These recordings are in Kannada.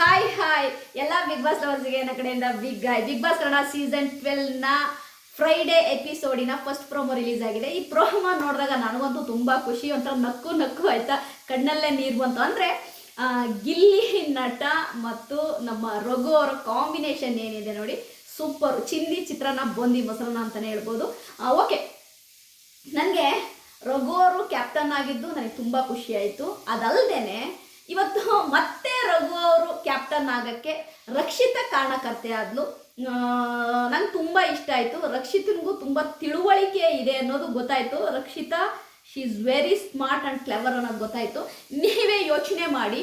ಹಾಯ್ ಹಾಯ್ ಎಲ್ಲ ಬಿಗ್ ಬಾಸ್ ಲವರ್ಸ್ಗೆ ನನ್ನ ಕಡೆಯಿಂದ big hi big boss Kannada season ಟ್ವೆಲ್ನ Friday ಎಪಿಸೋಡಿನ ಫಸ್ಟ್ ಪ್ರೋಮೋ ರಿಲೀಸ್ ಆಗಿದೆ. ಈ ಪ್ರೋಮೋ ನೋಡಿದಾಗ ನನಗಂತೂ ತುಂಬ ಖುಷಿ, ಒಂಥರ ನಕ್ಕು ನಕ್ಕು ಆಯ್ತಾ ಕಣ್ಣಲ್ಲೇ ನೀರು ಬಂತು. ಅಂದರೆ ಗಿಲ್ಲಿ ನಟ ಮತ್ತು ನಮ್ಮ ರಘು ಅವರ ಕಾಂಬಿನೇಷನ್ ಏನಿದೆ ನೋಡಿ ಸೂಪರ್ ಚಿಂದಿ ಚಿತ್ರಾನ್ನ ಬೊಂದಿ ಮೊಸರನ್ನ ಅಂತಲೇ ಹೇಳ್ಬೋದು. ಓಕೆ ನನಗೆ ರಘು ಅವರು ಕ್ಯಾಪ್ಟನ್ ಆಗಿದ್ದು ನನಗೆ ತುಂಬ ಖುಷಿ ಆಯಿತು. ಅದಲ್ಲದೆ ಇವತ್ತು ಮತ್ತೆ ರಘು ಅವರು ಕ್ಯಾಪ್ಟನ್ ಆಗಕ್ಕೆ ರಕ್ಷಿತ ಕಾರಣಕರ್ತೆ ಆದ್ಲು. ನಂಗೆ ತುಂಬ ಇಷ್ಟ ಆಯಿತು. ರಕ್ಷಿತನಿಗೂ ತುಂಬ ತಿಳುವಳಿಕೆ ಇದೆ ಅನ್ನೋದು ಗೊತ್ತಾಯಿತು. Rakshita she is very smart and clever ಅನ್ನೋದು ಗೊತ್ತಾಯಿತು. ನೀವೇ ಯೋಚನೆ ಮಾಡಿ.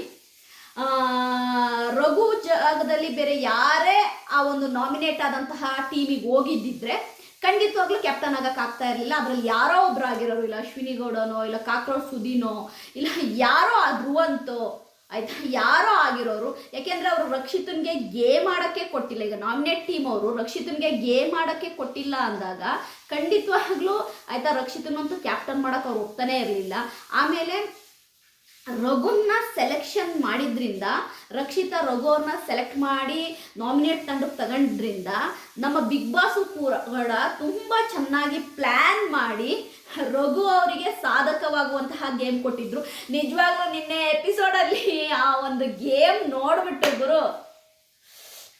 ರಘು ಜಾಗದಲ್ಲಿ ಬೇರೆ ಯಾರೇ ಆ ಒಂದು ನಾಮಿನೇಟ್ ಆದಂತಹ ಟೀಮಿಗೆ ಹೋಗಿದ್ದಿದ್ರೆ ಖಂಡಿತವಾಗ್ಲೂ ಕ್ಯಾಪ್ಟನ್ ಆಗಕ್ಕೆ ಆಗ್ತಾ ಇರಲಿಲ್ಲ. ಅದ್ರಲ್ಲಿ ಯಾರೋ ಒಬ್ರು ಆಗಿರೋರು ಇಲ್ಲ ಅಶ್ವಿನಿ ಗೌಡನೋ ಇಲ್ಲ ಕಾಕ್ರೋಚ್ ಸುದೀನೋ, ಇಲ್ಲ ಯಾರೋ ಆ ಧ್ರುವಂತೋ, ಆಯ್ತಾ? ಯಾರೋ ಆಗಿರೋರು. ಯಾಕೆಂದ್ರೆ ಅವರು ರಕ್ಷಿತನ್ಗೆ ಗೇಮ್ ಮಾಡಕ್ಕೆ ಕೊಟ್ಟಿಲ್ಲ. ಈಗ ನಾಮಿನೇಟ್ ಟೀಮ್ ಅವರು ರಕ್ಷಿತನ್ಗೆ ಗೇಮ್ ಮಾಡಕ್ಕೆ ಕೊಟ್ಟಿಲ್ಲ ಅಂದಾಗ ಖಂಡಿತವಾಗ್ಲೂ, ಆಯ್ತಾ, ರಕ್ಷಿತನಂತೂ ಕ್ಯಾಪ್ಟನ್ ಮಾಡಕ್ಕೆ ಅವ್ರು ಹೋಗ್ತಾನೆ ಇರಲಿಲ್ಲ. ಆಮೇಲೆ ರಘುನ ಸೆಲೆಕ್ಷನ್ ಮಾಡಿದ್ರಿಂದ, ರಕ್ಷಿತಾ ರಘು ಅವ್ರನ್ನ ಸೆಲೆಕ್ಟ್ ಮಾಡಿ ನಾಮಿನೇಟ್ ತಂಡಕ್ಕೆ ತಗೊಂಡ್ರಿಂದ, ನಮ್ಮ ಬಿಗ್ ಬಾಸು ಕೂಡ ತುಂಬ ಚೆನ್ನಾಗಿ ಪ್ಲ್ಯಾನ್ ಮಾಡಿ ರಘು ಅವರಿಗೆ ಸಾಧಕವಾಗುವಂತಹ ಗೇಮ್ ಕೊಟ್ಟಿದ್ರು. ನಿಜವಾಗ್ಲೂ ನಿನ್ನೆ ಎಪಿಸೋಡಲ್ಲಿ ಆ ಒಂದು ಗೇಮ್ ನೋಡ್ಬಿಟ್ಟು ಗುರು.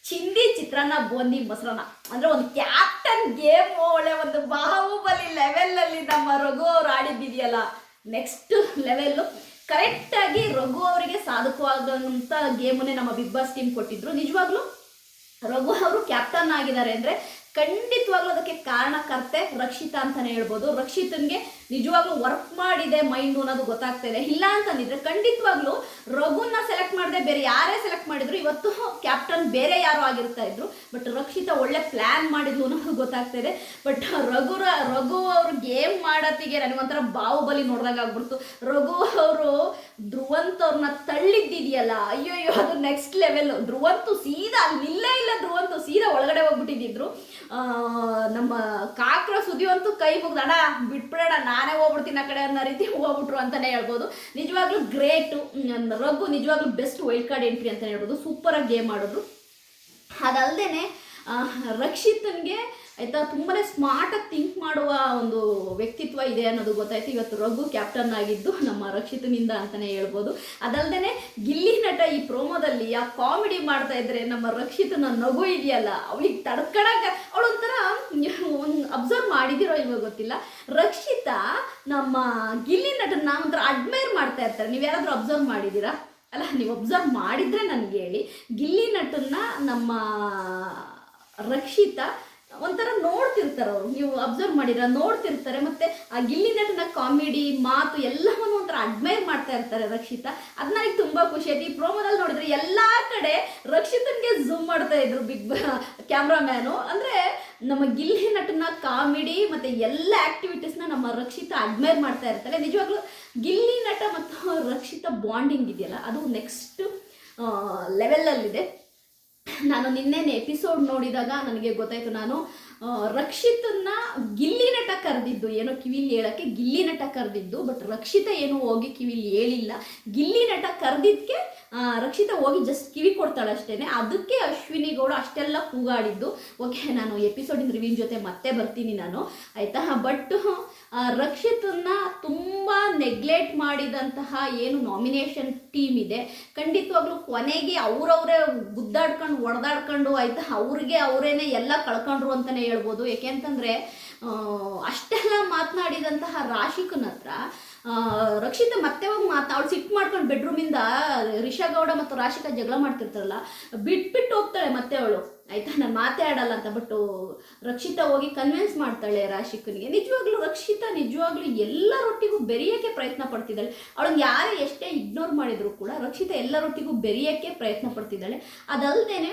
ಚಿಂದಿ ಚಿತ್ರಾನ್ನ ಬೋಂದಿ ಮೊಸರನ್ನ. ಅಂದ್ರೆ ಒಂದು ಕ್ಯಾಪ್ಟನ್ ಗೇಮ್ ಒಳ್ಳೆ ಒಂದು ಬಾಹುಬಲಿ ಲೆವೆಲಲ್ಲಿ ನಮ್ಮ ರಘು ಅವ್ರು ಆಡಿದ್ದಿದೆಯಲ್ಲ. ನೆಕ್ಸ್ಟ್ ಲೆವೆಲ್ಲು ಕರೆಕ್ಟಾಗಿ ರಘು ಅವರಿಗೆ ಸಾಧಕವಾದಂಥ ಗೇಮನ್ನೇ ನಮ್ಮ ಬಿಗ್ ಬಾಸ್ ಟೀಮ್ ಕೊಟ್ಟಿದ್ರು. ನಿಜವಾಗ್ಲೂ? ರಘು ಅವರು ಕ್ಯಾಪ್ಟನ್ ಆಗಿದ್ದಾರೆ ಅಂದ್ರೆ ಖಂಡಿತವಾಗ್ಲೂ ಅದಕ್ಕೆ ಕಾರಣಕರ್ತೆ ರಕ್ಷಿತಾ ಅಂತಾನೆ ಹೇಳ್ಬೋದು. ರಕ್ಷಿತನ್ಗೆ ನಿಜವಾಗ್ಲೂ ವರ್ಕ್ ಮಾಡಿದೆ ಮೈಂಡು ಅನ್ನೋದು ಗೊತ್ತಾಗ್ತಾ ಇದೆ. ಇಲ್ಲ ಅಂತಂದಿದ್ರೆ ಖಂಡಿತವಾಗ್ಲೂ ರಘುನ ಸೆಲೆಕ್ಟ್ ಮಾಡದೆ ಬೇರೆ ಯಾರೇ ಸೆಲೆಕ್ಟ್ ಮಾಡಿದ್ರು. ಇವತ್ತು ಕ್ಯಾಪ್ಟನ್ ಬೇರೆ ಯಾರು ಆಗಿರ್ತಾ ಇದ್ರು. ಬಟ್ ರಕ್ಷಿತಾ ಒಳ್ಳೆ ಪ್ಲಾನ್ ಮಾಡಿದ್ಲು ಅನ್ನೋದು ಗೊತ್ತಾಗ್ತಾ ಇದೆ. ಬಟ್ ರಘುರ ರಘು ಅವರು ಗೇಮ್ ಮಾಡೋತ್ತಿಗೆ ನನಗೊಂಥರ ಬಾಹುಬಲಿ ನೋಡ್ದಾಗ ಆಗ್ಬಿಡ್ತು. ರಘು ಅವರು ಧ್ರುವಂತ ಅವ್ರನ್ನ ತಳ್ಳಿದ್ದಿದೆಯಲ್ಲ ಅಯ್ಯೋ ಅದು ನೆಕ್ಸ್ಟ್ ಲೆವೆಲ್ ಧ್ರುವಂತು ಸೀದಾ ನಿಲ್ಲೇ ಇಲ್ಲ, ಧ್ರುವಂತು ಸೀದಾ ಒಳಗಡೆ ಹೋಗ್ಬಿಟ್ಟಿದ್ರು ನಮ್ಮ ಕಾಕ್ರ ಸುದಿವಂತೂ ಕೈ ಮುಗ್ದು, ಅಣ್ಣ ಬಿಟ್ಬಿಡೋಣ ನಾನೇ ಹೋಗ್ಬಿಡ್ತೀನಿ ಆ ಕಡೆ ಅನ್ನೋ ರೀತಿ ಹೋಗ್ಬಿಟ್ರು ಅಂತಾನೆ ಹೇಳ್ಬೋದು. ನಿಜವಾಗ್ಲೂ ಗ್ರೇಟು ರಘು ನಿಜವಾಗ್ಲೂ ಬೆಸ್ಟ್ ವೈಲ್ಡ್ ಕಾರ್ಡ್ ಎಂಟ್ರಿ ಅಂತ ಹೇಳ್ಬೋದು. ಸೂಪರಾಗಿ ಗೇಮ್ ಆಡಿದ್ರು ಅದಲ್ಲದೆ ರಕ್ಷಿತನ್ಗೆ ಆಯಿತಾ ತುಂಬಾ ಸ್ಮಾರ್ಟಾಗಿ ಥಿಂಕ್ ಮಾಡುವ ಒಂದು ವ್ಯಕ್ತಿತ್ವ ಇದೆ ಅನ್ನೋದು ಗೊತ್ತಾಯ್ತು. ಇವತ್ತು ರಘು ಕ್ಯಾಪ್ಟನ್ ಆಗಿದ್ದು ನಮ್ಮ ರಕ್ಷಿತನಿಂದ ಅಂತಲೇ ಹೇಳ್ಬೋದು. ಅದಲ್ಲದೆ ಗಿಲ್ಲಿ ನಟ ಈ ಪ್ರೋಮೋದಲ್ಲಿ ಆ ಕಾಮಿಡಿ ಮಾಡ್ತಾ ಇದ್ರೆ ನಮ್ಮ ರಕ್ಷಿತನ ನಗು ಇದೆಯಲ್ಲ, ಅವಳಿಗೆ ತಡ್ಕಡಕ ಅವಳೊಂಥರ ಒಂದು ಅಬ್ಸರ್ವ್ ಮಾಡಿದಿರೋ ಇವಾಗ ಗೊತ್ತಿಲ್ಲ. ರಕ್ಷಿತ ನಮ್ಮ ಗಿಲ್ಲಿ ನಟನ ಒಂಥರ ಅಡ್ಮೈರ್ ಮಾಡ್ತಾ ಇರ್ತಾರೆ. ನೀವು ಯಾರಾದರೂ ಅಬ್ಸರ್ವ್ ಮಾಡಿದ್ದೀರಾ? ಅಲ್ಲ, ನೀವು ಒಬ್ಸರ್ವ್ ಮಾಡಿದ್ರೆ ನನಗೆ ಹೇಳಿ. ಗಿಲ್ಲಿ ನಟನ್ನ ನಮ್ಮ ರಕ್ಷಿತಾ ಒಂಥರ ನೋಡ್ತಿರ್ತಾರೆ ಅವರು. ನೀವು ಅಬ್ಸರ್ವ್ ಮಾಡಿರ ನೋಡ್ತಿರ್ತಾರೆ. ಮತ್ತೆ ಆ ಗಿಲ್ಲಿ ನಟನ ಕಾಮಿಡಿ ಮಾತು ಎಲ್ಲವನ್ನು ಒಂಥರ ಅಡ್ಮೈರ್ ಮಾಡ್ತಾ ಇರ್ತಾರೆ ರಕ್ಷಿತಾ. ಅದು ನನಗೆ ತುಂಬ ಖುಷಿ ಆಯ್ತು. ಈ ಪ್ರೋಮೋದಲ್ಲಿ ನೋಡಿದ್ರೆ ಎಲ್ಲ ಕಡೆ ರಕ್ಷಿತನ್ಗೆ ಝೂಮ್ ಮಾಡ್ತಾ ಇದ್ರು ಬಿಗ್ ಕ್ಯಾಮ್ರಾಮ್ಯಾನು ಅಂದರೆ ನಮ್ಮ ಗಿಲ್ಲಿ ನಟನ ಕಾಮಿಡಿ ಮತ್ತು ಎಲ್ಲ ಆ್ಯಕ್ಟಿವಿಟೀಸ್ನ ನಮ್ಮ ರಕ್ಷಿತಾ ಅಡ್ಮೈರ್ ಮಾಡ್ತಾ ಇರ್ತಾರೆ ನಿಜವಾಗ್ಲೂ ಗಿಲ್ಲಿ ನಟ ಮತ್ತು ರಕ್ಷಿತಾ ಬಾಂಡಿಂಗ್ ಇದೆಯಲ್ಲ ಅದು ನೆಕ್ಸ್ಟ್ ಲೆವೆಲಲ್ಲಿದೆ ನಾನು ನಿನ್ನೆ ಎಪಿಸೋಡ್ ನೋಡಿದಾಗ ನನಗೆ ಗೊತ್ತಾಯಿತು ನಾನು ರಕ್ಷಿತನ್ನ ಗಿಲ್ಲಿ ನಟ ಕರೆದಿದ್ದು. ಏನೋ ಕಿವಿಲಿ ಹೇಳಕ್ಕೆ ಗಿಲ್ಲಿ ನಟ ಕರೆದಿದ್ದು ಬಟ್ ರಕ್ಷಿತ ಏನು ಹೋಗಿ ಕಿವಿಲಿ ಹೇಳಿಲ್ಲ. ಗಿಲ್ಲಿ ನಟ ಕರೆದಿದ್ದಕ್ಕೆ ರಕ್ಷಿತ ಹೋಗಿ ಜಸ್ಟ್ ಕಿವಿ ಕೊಡ್ತಾಳೆ ಅಷ್ಟೇನೆ. ಅದಕ್ಕೆ ಅಶ್ವಿನಿ ಗೌಡ ಅಷ್ಟೆಲ್ಲ ಕೂಗಾಡಿದ್ದು. ಓಕೆ, ನಾನು ಎಪಿಸೋಡಿನ ರಿವ್ಯೂನ್ ಜೊತೆ ಮತ್ತೆ ಬರ್ತೀನಿ ನಾನು. ಆಯ್ತಾ? ಬಟ್ ರಕ್ಷಿತನ್ನ ತುಂಬ ನೆಗ್ಲೆಕ್ಟ್ ಮಾಡಿದಂತಹ ಏನು ನಾಮಿನೇಷನ್ ಟೀಮ್ ಇದೆ. ಖಂಡಿತವಾಗ್ಲೂ ಕೊನೆಗೆ ಅವ್ರವರೇ ಗುದ್ದಾಡ್ಕೊಂಡು ಒಡೆದಾಡ್ಕೊಂಡು ಆಯ್ತಾ? ಅವ್ರಿಗೆ ಅವರೇನೆ ಎಲ್ಲ ಕಳ್ಕೊಂಡ್ರು ಅಂತಲೇ ಹೇಳ್ಬೋದು. ಯಾಕೆಂತಂದರೆ ಅಷ್ಟೆಲ್ಲ ಮಾತನಾಡಿದಂತಹ ರಾಶಿಕನ ಹತ್ರ ರಕ್ಷಿತ ಮತ್ತೆ ಹೋಗಿ ಮಾತಾ ಅವಳು ಸಿಟ್ ಮಾಡ್ಕೊಂಡು ಬೆಡ್ರೂಮಿಂದ ರಿಷಾ ಗೌಡ ಮತ್ತು ರಾಶಿಕಾ ಜಗಳ ಮಾಡ್ತಿರ್ತಾರಲ್ಲ ಬಿಟ್ಬಿಟ್ಟು ಹೋಗ್ತಾಳೆ ಮತ್ತೆ ಅವಳು. ಆಯ್ತಾ? ನಾನು ಮಾತೇ ಆಡಲ್ಲ ಅಂತ ಬಟ್ ರಕ್ಷಿತಾ ಹೋಗಿ ಕನ್ವಿನ್ಸ್ ಮಾಡ್ತಾಳೆ ರಾಶಿಕನಿಗೆ. ನಿಜವಾಗ್ಲೂ ರಕ್ಷಿತಾ ನಿಜವಾಗ್ಲೂ ಎಲ್ಲರೊಟ್ಟಿಗೂ ಬೆರೆಯೋಕ್ಕೆ ಪ್ರಯತ್ನ ಪಡ್ತಿದ್ದಾಳೆ. ಅವಳಿಗೆ ಯಾರೇ ಎಷ್ಟೇ ಇಗ್ನೋರ್ ಮಾಡಿದ್ರು ಕೂಡ ರಕ್ಷಿತ ಎಲ್ಲರೊಟ್ಟಿಗೂ ಬೆರೆಯೋಕ್ಕೆ ಪ್ರಯತ್ನ ಪಡ್ತಿದ್ದಾಳೆ. ಅದಲ್ಲದೆ ಆ,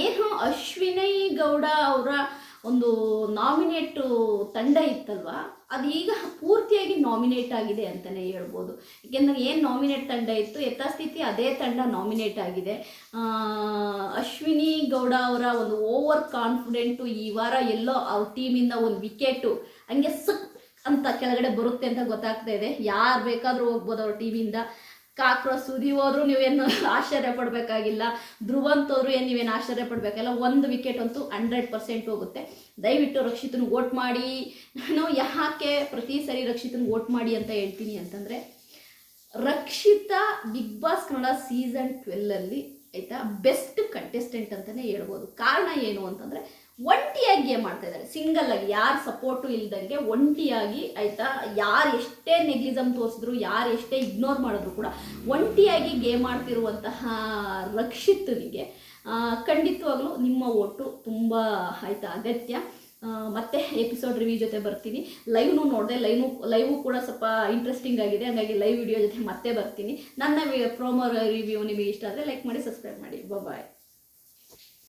ಏನು ಅಶ್ವಿನಿ ಗೌಡ ಅವರ ಒಂದು ನಾಮಿನೇಟು ತಂಡ ಇತ್ತಲ್ವಾ? ಅದು ಈಗ ಪೂರ್ತಿಯಾಗಿ ನಾಮಿನೇಟ್ ಆಗಿದೆ ಅಂತಲೇ ಹೇಳ್ಬೋದು. ಏಕೆಂದರೆ ಏನು ನಾಮಿನೇಟ್ ತಂಡ ಇತ್ತು? ಯಥಾಸ್ಥಿತಿ ಅದೇ ತಂಡ ನಾಮಿನೇಟ್ ಆಗಿದೆ. ಅಶ್ವಿನಿ ಗೌಡ ಅವರ ಒಂದು ಓವರ್ ಕಾನ್ಫಿಡೆಂಟು ಈ ವಾರ ಎಲ್ಲೋ ಅವ್ರ ಟೀಮಿಂದ ಒಂದು ವಿಕೆಟು ಹಂಗೆ ಸಕ್ ಅಂತ ಕೆಳಗಡೆ ಬರುತ್ತೆ ಅಂತ ಗೊತ್ತಾಗ್ತಾ ಇದೆ. ಯಾರು ಬೇಕಾದರೂ ಹೋಗ್ಬೋದು ಅವ್ರ ಟೀಮಿಂದ ಕಾಕ್ರೋಚ್ ಸುದಿ ಹೋದ್ರು ನೀವೇನು ಆಶ್ಚರ್ಯ ಪಡಬೇಕಾಗಿಲ್ಲ. ಧ್ರುವಂತ್ ಹೋದ್ರು ಏನು ನೀವೇನು ಆಶ್ಚರ್ಯ ಪಡಬೇಕಲ್ಲ, ಒಂದು ವಿಕೆಟ್ ಅಂತೂ ಹಂಡ್ರೆಡ್ ಪರ್ಸೆಂಟ್ ಹೋಗುತ್ತೆ. ದಯವಿಟ್ಟು ರಕ್ಷಿತನ ವೋಟ್ ಮಾಡಿ. ನಾನು ಯಾಕೆ ಪ್ರತಿ ಸರಿ ರಕ್ಷಿತನ ವೋಟ್ ಮಾಡಿ ಅಂತ ಹೇಳ್ತೀನಿ ಅಂತಂದರೆ, Rakshita big boss Kannada season ಟ್ವೆಲ್ಲಲ್ಲಿ ಆಯಿತಾ ಬೆಸ್ಟ್ ಕಂಟೆಸ್ಟೆಂಟ್ ಅಂತಲೇ ಹೇಳ್ಬೋದು. ಕಾರಣ ಏನು ಅಂತಂದರೆ ಒಂಟಿಯಾಗಿ ಗೇಮ್ ಮಾಡ್ತಾ ಇದ್ದಾರೆ. ಸಿಂಗಲ್ ಆಗಿ ಯಾರು ಸಪೋರ್ಟು ಇಲ್ದಂಗೆ ಒಂಟಿಯಾಗಿ ಆಯ್ತಾ, ಯಾರು ಎಷ್ಟೇ ನೆಗ್ಲಿಸಮ್ ತೋರಿಸಿದ್ರು, ಯಾರು ಎಷ್ಟೇ ಇಗ್ನೋರ್ ಮಾಡಿದ್ರು ಕೂಡ ಒಂಟಿಯಾಗಿ ಗೇಮ್ ಆಡ್ತಿರುವಂತಹ ರಕ್ಷಿತನಿಗೆ ಖಂಡಿತವಾಗ್ಲೂ ನಿಮ್ಮ ಒಟ್ಟು ತುಂಬ ಆಯ್ತಾ ಅಗತ್ಯ. ಮತ್ತೆ ಎಪಿಸೋಡ್ ರಿವ್ಯೂ ಜೊತೆ ಬರ್ತೀನಿ. ಲೈವ್ನು ನೋಡಿದೆ ಲೈವ್ ಲೈವು ಕೂಡ ಸ್ವಲ್ಪ ಇಂಟ್ರೆಸ್ಟಿಂಗ್ ಆಗಿದೆ. ಹಾಗಾಗಿ ಲೈವ್ ವಿಡಿಯೋ ಜೊತೆ ಮತ್ತೆ ಬರ್ತೀನಿ. ನನ್ನ ಪ್ರೋಮೋ ರಿವ್ಯೂ ನಿಮಗೆ ಇಷ್ಟ ಆದರೆ ಲೈಕ್ ಮಾಡಿ ಸಬ್ಸ್ಕ್ರೈಬ್ ಮಾಡಿ. ಬಾಯ್